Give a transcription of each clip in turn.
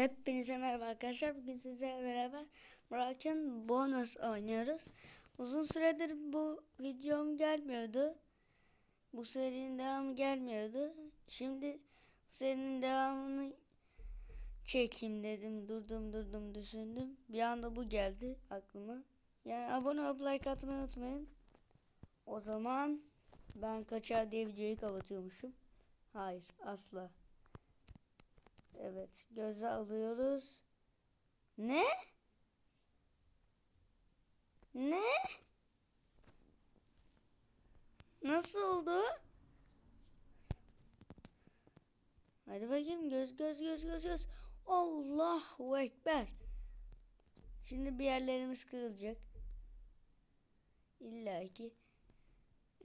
Hepinize merhaba arkadaşlar. Bugün sizlerle beraber Broken Bonus oynuyoruz. Uzun süredir bu videom gelmiyordu. Bu serinin devamı gelmiyordu. Şimdi bu serinin devamını çekeyim dedim. Durdum durdum düşündüm. Bir anda bu geldi aklıma. Yani abone olup like atmayı unutmayın. O zaman ben kaçar diye videoyu kapatıyormuşum. Hayır asla. Evet göze alıyoruz. Ne? Ne? Nasıl oldu? Hadi bakayım göz göz göz göz göz. Allahu Ekber. Şimdi bir yerlerimiz kırılacak. İlla ki.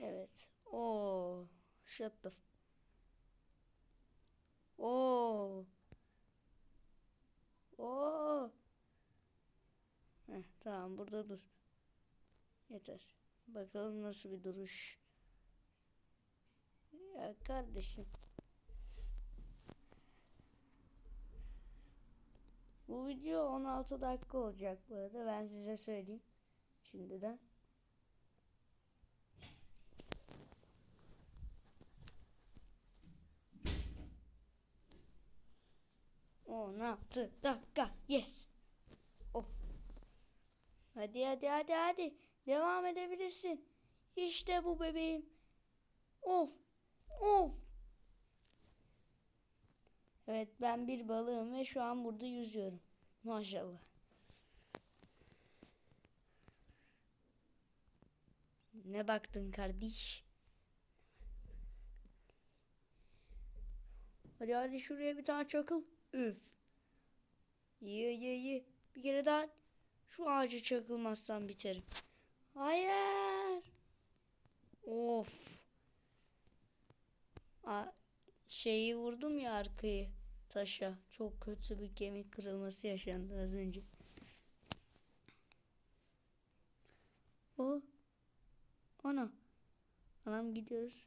Evet. Oo. Shut the. Oo. Tamam burada dur. Yeter. Bakalım nasıl bir duruş. Ya kardeşim. Bu video 16 dakika olacak bu arada. Ben size söyleyeyim. Şimdiden. On altı dakika. Yes. Hadi hadi hadi hadi. Devam edebilirsin. İşte bu bebeğim. Of. Of. Evet ben bir balığım ve şu an burada yüzüyorum. Maşallah. Ne baktın kardeş? Hadi hadi şuraya bir tane çakıl. Üf. Ye ye ye. Bir kere daha. Şu ağaca çakılmazsam biterim. Hayır. Of. A şeyi vurdum ya arkayı taşa. Çok kötü bir kemik kırılması yaşandı az önce. O. Ana. Anam gidiyoruz.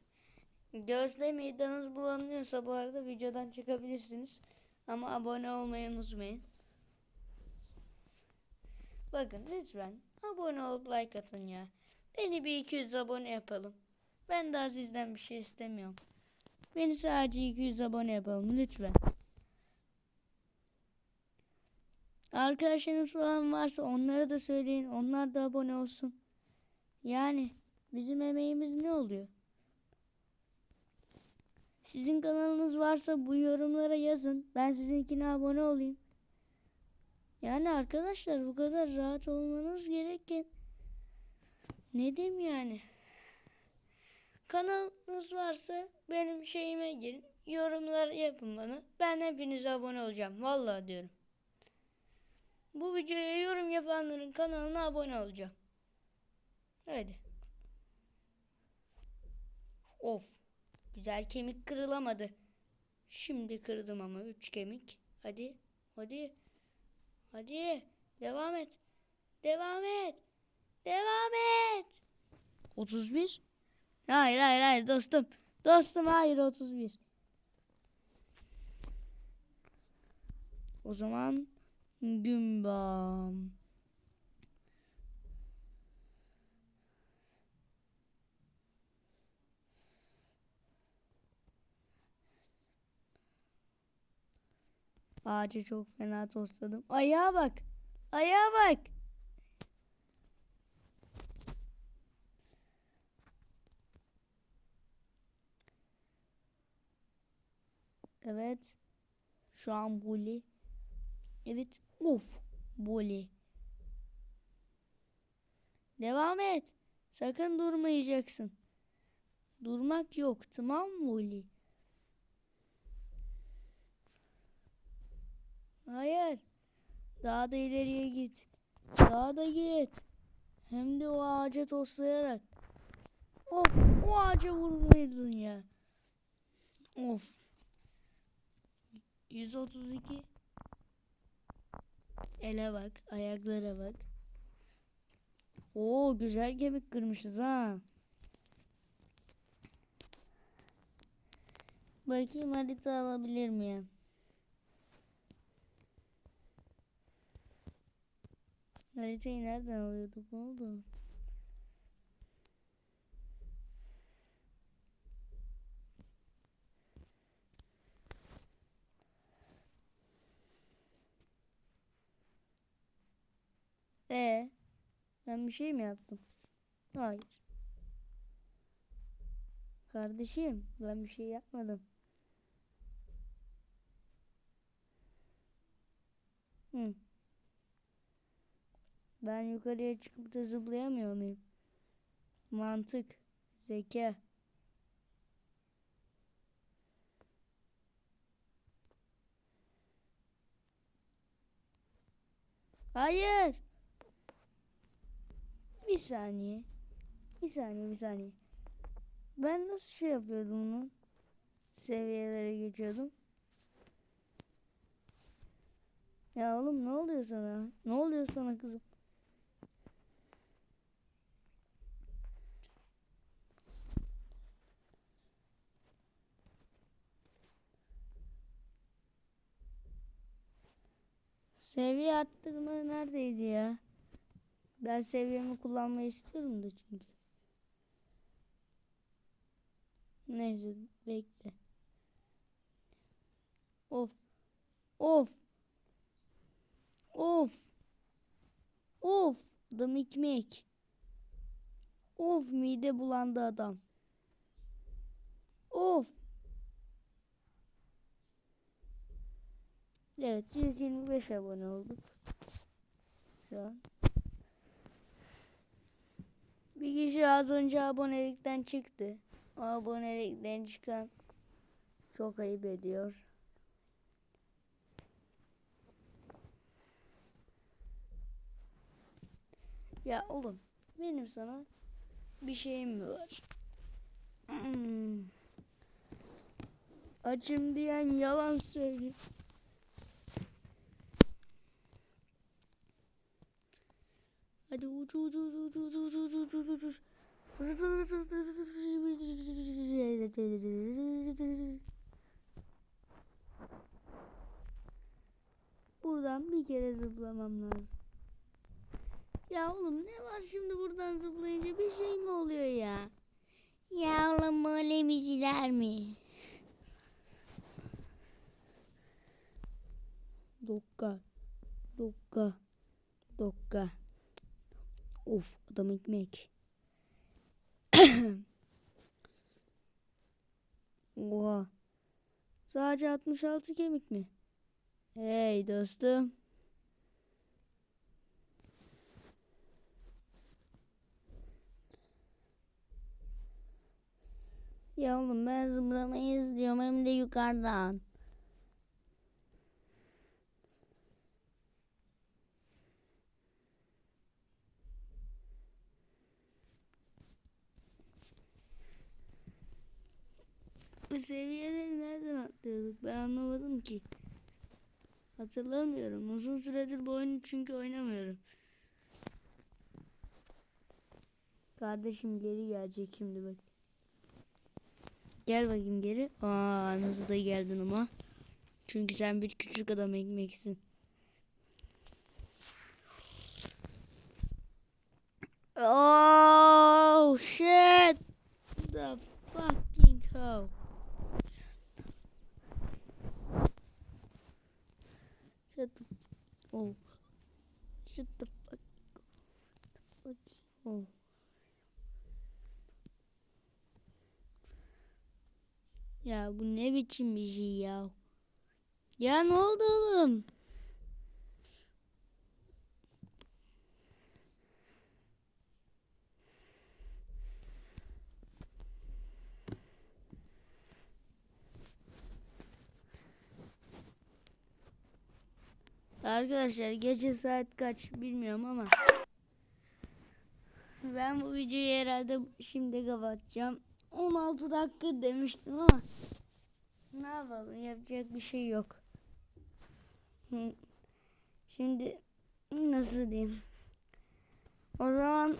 Gözde midanız bulanıyorsa bu arada videodan çıkabilirsiniz. Ama abone olmayı unutmayın. Bakın lütfen abone olup like atın ya. Beni bir 200 abone yapalım. Ben daha sizden bir şey istemiyorum. Beni sadece 200 abone yapalım lütfen. Arkadaşlarınız falan varsa onlara da söyleyin. Onlar da abone olsun. Yani bizim emeğimiz ne oluyor? Sizin kanalınız varsa bu yorumlara yazın. Ben sizinkine abone olayım. Yani arkadaşlar bu kadar rahat olmanız gereken ne diyeyim yani? Kanalınız varsa benim şeyime girin. Yorumlar yapın bana. Ben hepinize abone olacağım. Vallahi diyorum. Bu videoya yorum yapanların kanalına abone olacağım. Hadi. Of. Güzel kemik kırılamadı. Şimdi kırdım ama üç kemik. Hadi. Hadi. Hadi. Devam et. Devam et. Devam et. 31. Hayır hayır hayır dostum. Dostum hayır 31. O zaman gümbam. Ağaca çok fena tosladım. Ayağa bak. Ayağa bak. Evet. Şu an Bully. Evet. Of. Bully. Devam et. Sakın durmayacaksın. Durmak yok. Tamam mı Bully? Hayır. Daha da ileriye git. Daha da git. Hem de o ağaca toslayarak. Of. O ağaca vurmaydın ya. Of. 132 Ele bak, ayaklara bak. Oo, güzel kemik kırmışız ha. Bakayım harita alabilir miyim? Haritayı nereden alıyorduk? Oldu? Ee, ben bir şey mi yaptım? Hayır. Kardeşim, ben bir şey yapmadım. Hı. Ben yukarıya çıkıp da zıplayamıyor muyum? Mantık, zeka. Hayır. Bir saniye. Bir saniye, bir saniye. Ben nasıl şey yapıyordum lan? Seviyelere geçiyordum. Ya oğlum ne oluyor sana? Ne oluyor sana kızım? Seviye arttırma neredeydi ya? Ben seviyemi kullanmayı istiyorum da çünkü. Neyse bekle. Of. Of. Of. Of. Adam ekmek. Of mide bulandı adam. Of. Evet 125 abone olduk. Şu an. Bir kişi az önce abonelikten çıktı. O abonelikten çıkan çok ayıp ediyor. Ya oğlum benim sana bir şeyim mi var? Hmm. Açım diyen yalan söylüyor. Hadi uç uç uç uç uç uç uç uç uç uç. Buradan bir kere zıplamam lazım. Ya oğlum ne var şimdi buradan zıplayınca bir şey mi oluyor ya? Ya oğlum böyle mi? Dokka. Dokka. Dokka. Of adam ekmek. Oha. Sadece 66 kemik mi? Hey dostum. Ya oğlum ben zıplamayı istiyorum hem de yukarıdan. Bu seviyeleri nereden atlıyorduk ben anlamadım ki. Hatırlamıyorum. Uzun süredir bu oyunu çünkü oynamıyorum. Kardeşim geri gelecek şimdi bak. Gel bakayım geri. Aa nasıl da geldin ama. Çünkü sen bir küçük adam ekmeksin. Oh shit. The fucking hell. Shut the oh. Shut the fuck. Fuck. Oh. Ya bu ne biçim bir şey ya? Ya ne oldu oğlum? Arkadaşlar gece saat kaç bilmiyorum ama ben bu videoyu herhalde şimdi kapatacağım. 16 dakika demiştim ama ne yapalım yapacak bir şey yok. Şimdi nasıl diyeyim? O zaman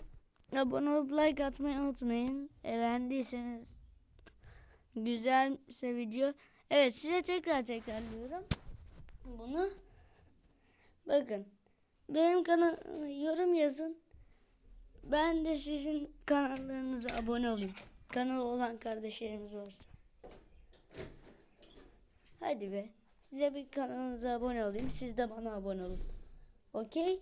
abone olup like atmayı unutmayın. Beğendiyseniz güzelse video. Evet size tekrar tekrarlıyorum. Bunu bakın. benim kanal yorum yazın. Ben de sizin kanallarınıza abone olayım. Kanal olan kardeşlerimiz olsun. Hadi be. Size bir kanalınıza abone olayım. Siz de bana abone olun. Okey?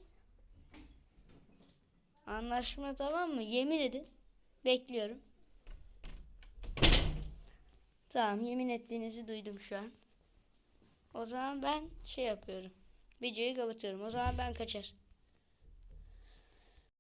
Anlaşma tamam mı? Yemin edin. Bekliyorum. Tamam yemin ettiğinizi duydum şu an. O zaman ben şey yapıyorum. Videoyu kapatıyorum. O zaman ben kaçar.